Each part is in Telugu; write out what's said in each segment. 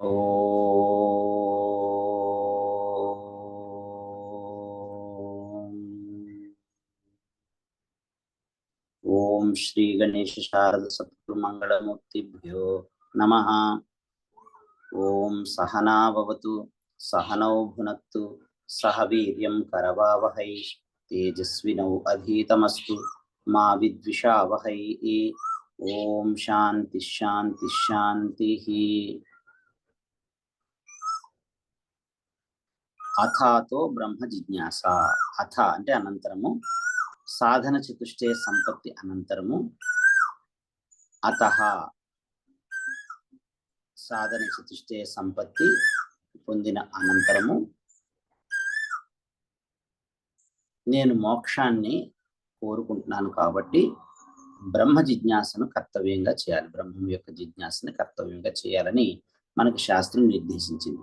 ओम श्री गणेश शारद सत्मंगलमूर्तिभ्यो नम। ओं सहना सहनौ भुन सह वीर करवावह, तेजस्विनौ अधीतमस्तु, मा विषावह ओम शांति शांति शांति అథాతో బ్రహ్మ జిజ్ఞాస. అథ అంటే అనంతరము. సాధన చతుష్టయ సంపత్తి అనంతరము. అత సాధన చతుష్టయ సంపత్తి పొందిన అనంతరము. నేను మోక్షాన్ని కోరుకుంటున్నాను కాబట్టి బ్రహ్మ జిజ్ఞాసను కర్తవ్యంగా చేయాలి. బ్రహ్మం యొక్క జిజ్ఞాసని కర్తవ్యంగా చేయాలని మనకు శాస్త్రం నిర్దేశించింది.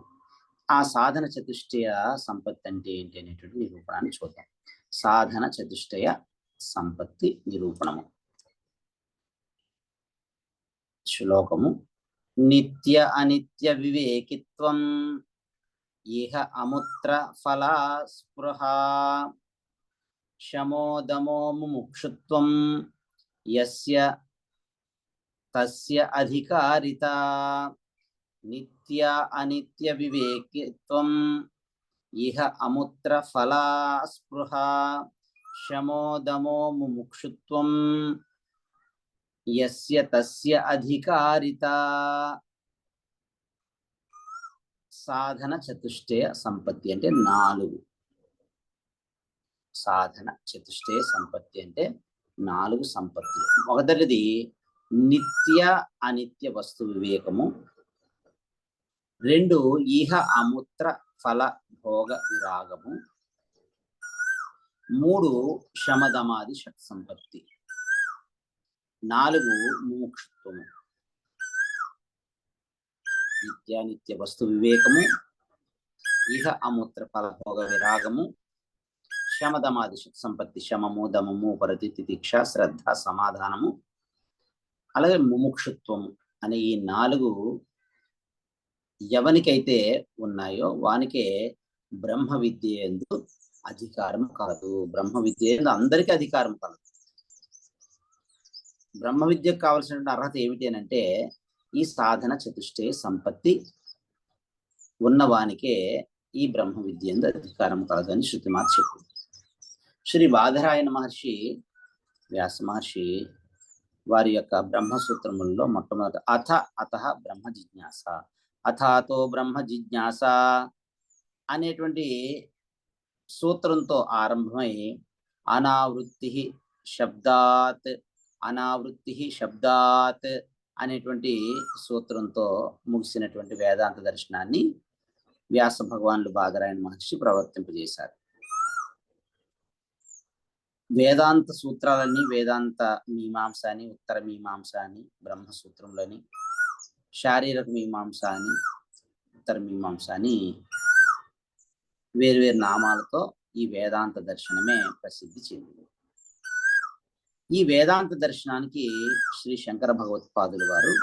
ఆ సాధన చతుష్టయ సంపత్తి అంటే ఏంటి అనేటువంటి నిరూపణాన్ని చూద్దాం. సాధన చతుష్టయ సంపత్తి నిరూపణము. శ్లోకము నిత్య అనిత్య వివేకిత్వం ఇహ అముత్ర ఫలా స్పృహ శమోదమో ముముక్షుత్వం యస్య తస్య అధికారిత నిత్య అనిత్య వివేకిత్వం ఇహ అముత్ర ఫలాస్పృహ శమోదమో ముముక్షుత్వం. యస్య తస్య అధికారిత. సాధన చతుష్టయ సంపత్తి అంటే నాలుగు. సాధన చతుష్టయ సంపత్తి అంటే నాలుగు సంపత్తులు. మొదటిది నిత్య అనిత్య వస్తు వివేకము. రెండు ఇహ అముత్ర ఫల భోగ విరాగము. మూడు శమదమాది షట్ సంపత్తి నాలుగు ముముక్షత్వము నిత్యానిత్య వస్తు వివేకము. ఇహ అమూత్ర ఫల భోగ విరాగము. శమదమాది సంపత్తి శమము దమము ఉపరతి దీక్ష శ్రద్ధ సమాధానము. అలాగే ముముక్షుత్వము అనే ఈ నాలుగు ఎవనికైతే ఉన్నాయో వానికే బ్రహ్మ విద్య ఎందు అధికారం కలదు బ్రహ్మ విద్య ఎందు అందరికీ అధికారం కలదు. బ్రహ్మ విద్యకు కావలసినటువంటి అర్హత ఏమిటి అంటే ఈ సాధన చతుష్టయ సంపత్తి ఉన్నవానికే ఈ బ్రహ్మ విద్య ఎందు అధికారం కలదు అని శృతిమాత చెప్పింది. శ్రీ బాధరాయణ మహర్షి వ్యాస మహర్షి వారి యొక్క బ్రహ్మసూత్రములలో మొట్టమొదటి అథ అత బ్రహ్మ జిజ్ఞాస. అథాతో బ్రహ్మ జిజ్ఞాస అనేటువంటి సూత్రంతో ఆరంభమై అనావృత్తి శబ్దాత్ అనావృత్తి శబ్దాత్ అనేటువంటి సూత్రంతో ముగిసినటువంటి వేదాంత దర్శనాన్ని వ్యాస భగవానులు బాదరాయణ మహర్షి ప్రవర్తింపజేశారు. వేదాంత సూత్రాలన్నీ వేదాంత మీమాంస అని ఉత్తర మీమాంస అని బ్రహ్మసూత్రంలోని శారీరక మీమాంస అని ఉత్తర మీమాంస అని వేర్వేరు నామాలతో ఈ వేదాంత దర్శనమే ప్రసిద్ధి చెందింది. ఈ వేదాంత దర్శనానికి శ్రీ శంకర భగవత్పాదులు వారు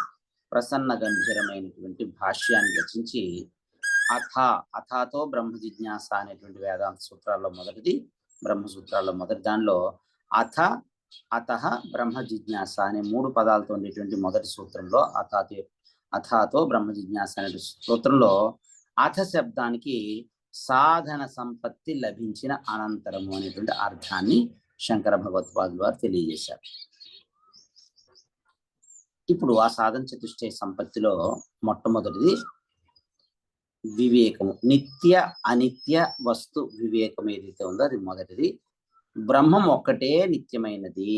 ప్రసన్న గంభీరమైనటువంటి భాష్యాన్ని రచించి అథ అథాతో బ్రహ్మ జిజ్ఞాస అనేటువంటి వేదాంత సూత్రాల్లో మొదటిది బ్రహ్మ సూత్రాల్లో మొదటి దానిలో అథ అత బ్రహ్మ జిజ్ఞాస అనే మూడు పదాలతో ఉండేటువంటి మొదటి సూత్రంలో అథాతో అథాతో బ్రహ్మ జిజ్ఞాస అనే సూత్రంలో అథ శబ్దానికి సాధన సంపత్తి లభించిన అనంతరము అనేటువంటి అర్థాన్ని శంకర భగవత్పాదులు వారు తెలియజేశారు. ఇప్పుడు ఆ సాధన చతుష్టయ సంపత్తిలో మొట్టమొదటిది వివేకము. నిత్య అనిత్య వస్తు వివేకం ఏదైతే ఉందో అది మొదటిది. బ్రహ్మం ఒక్కటే నిత్యమైనది.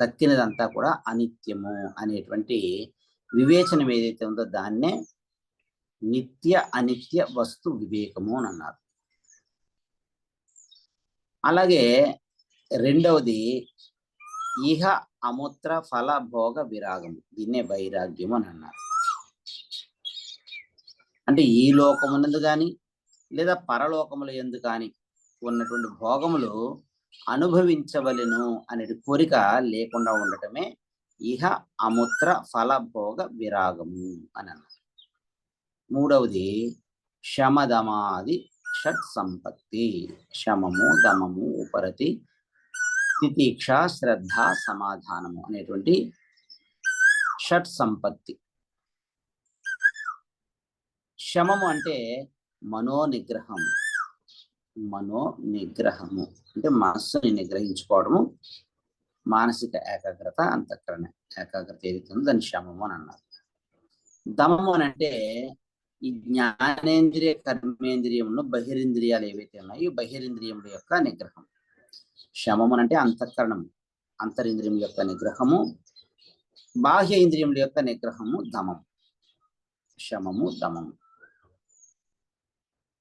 తక్కినదంతా కూడా అనిత్యము అనేటువంటి వివేచనం ఏదైతే ఉందో దాన్నే నిత్య అనిత్య వస్తు వివేకము అని అన్నారు. అలాగే రెండవది ఇహ అముత్ర ఫల భోగ విరాగము. దీన్నే వైరాగ్యము అని అన్నారు. అంటే ఈ లోకమునందు కానీ లేదా పరలోకముల ఎందు కానీ ఉన్నటువంటి భోగములు అనుభవించవలను అనే కోరిక లేకుండా ఉండటమే ఇహ అముత్ర ఫల భోగ విరాగము అని అన్నారు. మూడవది శమదమాది షట్ సంపత్తి. శమము దమము ఉపరతి తితీక్ష శ్రద్ధ సమాధానము అనేటువంటి షట్ సంపత్తి. శమము అంటే మనో నిగ్రహం మనో నిగ్రహము అంటే మనస్సుని నిగ్రహించుకోవడము. మానసిక ఏకాగ్రత అంతఃకరణ ఏకాగ్రత ఏదైతుందో దాన్ని శమము అని అన్నారు. దమము అని అంటే ఈ జ్ఞానేంద్రియ కర్మేంద్రియములు బహిరింద్రియాలు ఏవైతే ఉన్నాయో ఈ బహిరింద్రియముల యొక్క నిగ్రహం. శమము అంటే అంతఃకరణము అంతరింద్రియం యొక్క నిగ్రహము బాహ్య ఇంద్రియముల యొక్క నిగ్రహము దమం శమము దమము.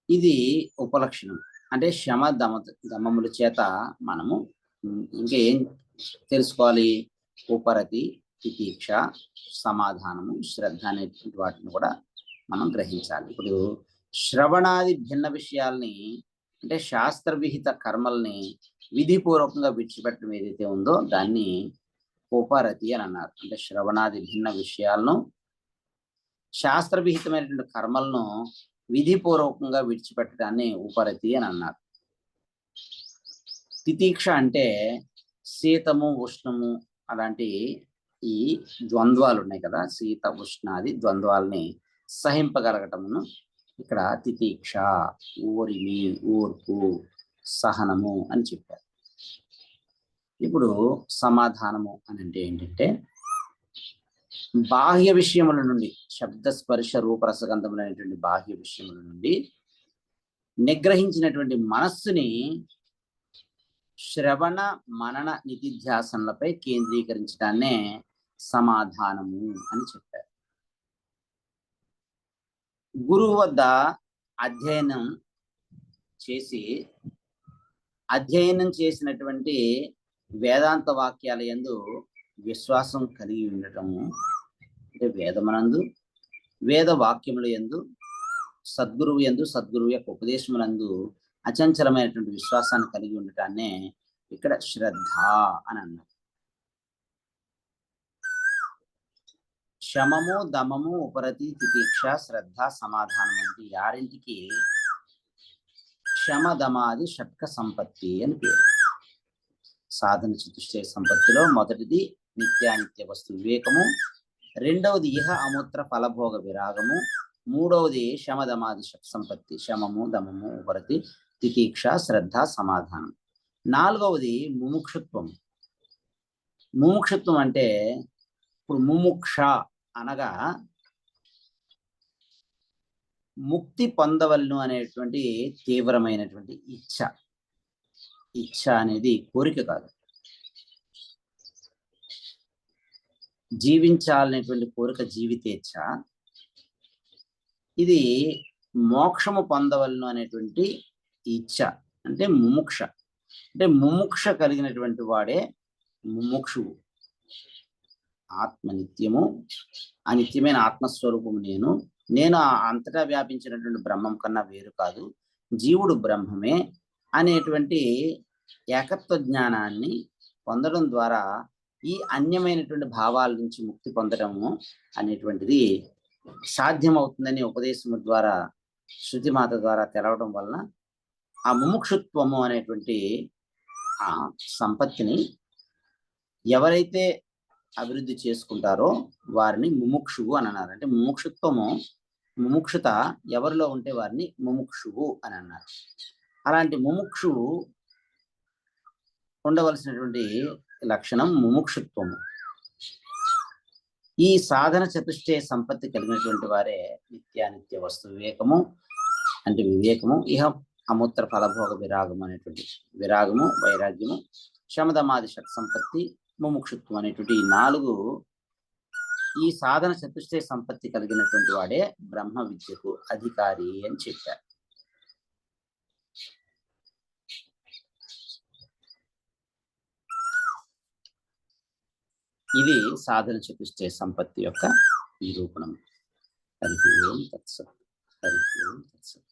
ఇది ఉపలక్షణం. అంటే శమ దమ దమముల చేత మనము ఇంకా ఏం తెలుసుకోవాలి. ఉపరతి తితీక్ష సమాధానము శ్రద్ధ అనేటువంటి వాటిని కూడా మనం గ్రహించాలి. ఇప్పుడు శ్రవణాది భిన్న విషయాల్ని అంటే శాస్త్ర విహిత కర్మల్ని విధిపూర్వకంగా విడిచిపెట్టడం ఏదైతే ఉందో దాన్ని ఉపరతి అని అన్నారు. అంటే శ్రవణాది భిన్న విషయాలను శాస్త్ర విహితమైనటువంటి కర్మలను విధిపూర్వకంగా విడిచిపెట్టడాన్ని ఉపరతి అని అన్నారు. తితీక్ష అంటే శీతము ఉష్ణము అలాంటి ఈ ద్వంద్వాలు ఉన్నాయి కదా. శీత ఉష్ణాది ద్వంద్వాలని సహింపగలగటమును ఇక్కడ తితీక్ష ఊరిమి ఓర్పు సహనము అని చెప్పారు. ఇప్పుడు సమాధానము అని అంటే ఏంటంటే బాహ్య విషయముల నుండి శబ్ద స్పర్శ రూపరసగంధములైనటువంటి బాహ్య విషయముల నుండి నిగ్రహించినటువంటి మనస్సుని శ్రవణ మనన నిధిధ్యాసనలపై కేంద్రీకరించడాన్నే సమాధానము అని చెప్పారు. గురువు వద్ద అధ్యయనం చేసి అధ్యయనం చేసినటువంటి వేదాంత వాక్యాల యందు విశ్వాసం కలిగి ఉండటము అంటే వేదమనందు వేద వాక్యముల యందు సద్గురువు యందు సద్గురువు యొక్క ఉపదేశములందు అచంచలమైనటువంటి విశ్వాసాన్ని కలిగి ఉండటాన్నే ఇక్కడ శ్రద్ధ అని అన్నారు. శమము దమము ఉపరతి తితీక్ష శ్రద్ధ సమాధానం అంటే యారింటికి శమదమాది షట్క సంపత్తి అని పేరు. సాధన చతుష్టయ సంపత్తిలో మొదటిది నిత్యానిత్య వస్తు వివేకము రెండవది ఇహ అమూత్ర ఫలభోగ విరాగము మూడవది శమదమాది షట్ సంపత్తి శమము దమము ఉపరతి తితీక్ష శ్రద్ధ సమాధానం. నాలుగవది ముముక్షుత్వం. ముముక్షుత్వం అంటే ఇప్పుడు ముముక్ష అనగా ముక్తి పొందవలను అనేటువంటి తీవ్రమైనటువంటి ఇచ్ఛ ఇచ్ఛ అనేది కోరిక కాదు. జీవించాలనేటువంటి కోరిక జీవితేచ్ఛ ఇది మోక్షము పొందవలను అనేటువంటి ఇచ్ఛ అంటే ముముక్ష. అంటే ముముక్ష కలిగినటువంటి వాడే ముముక్షువు. ఆత్మ నిత్యము ఆ నిత్యమైన ఆత్మస్వరూపము నేను. నేను అంతటా వ్యాపించినటువంటి బ్రహ్మం కన్నా వేరు కాదు. జీవుడు బ్రహ్మమే అనేటువంటి ఏకత్వ జ్ఞానాన్ని పొందడం ద్వారా ఈ అన్యమైనటువంటి భావాల నుంచి ముక్తి పొందడము అనేటువంటిది సాధ్యమవుతుందని ఉపదేశము ద్వారా శృతిమాత ద్వారా తెలవడం వలన ఆ ముముక్షుత్వము అనేటువంటి ఆ సంపత్తిని ఎవరైతే అభివృద్ధి చేసుకుంటారో వారిని ముముక్షువు అని అన్నారు. అంటే ముముక్షుత్వము ముముక్షుత ఎవరిలో ఉంటే వారిని ముముక్షువు అని అన్నారు. అలాంటి ముముక్షువు ఉండవలసినటువంటి లక్షణం ముముక్షుత్వము. ఈ సాధన చతుష్టయ సంపత్తి కలిగినటువంటి వారే నిత్యానిత్య వస్తు వివేకము అంటే వివేకము. ఇహ అమూత్ర ఫలభోగ విరాగము అనేటువంటి విరాగము వైరాగ్యము శమదమాది షట్ సంపత్తి ముముక్షుత్వం అనేటువంటి ఈ నాలుగు ఈ సాధన చతుష్టయ సంపత్తి కలిగినటువంటి వాడే బ్రహ్మ విద్యకు అధికారి అని చెప్పారు. ఇది సాధన చతుష్టయ సంపత్తి యొక్క నిరూపణం హరి ఓం తత్సత్. హరి ఓం తత్సత్.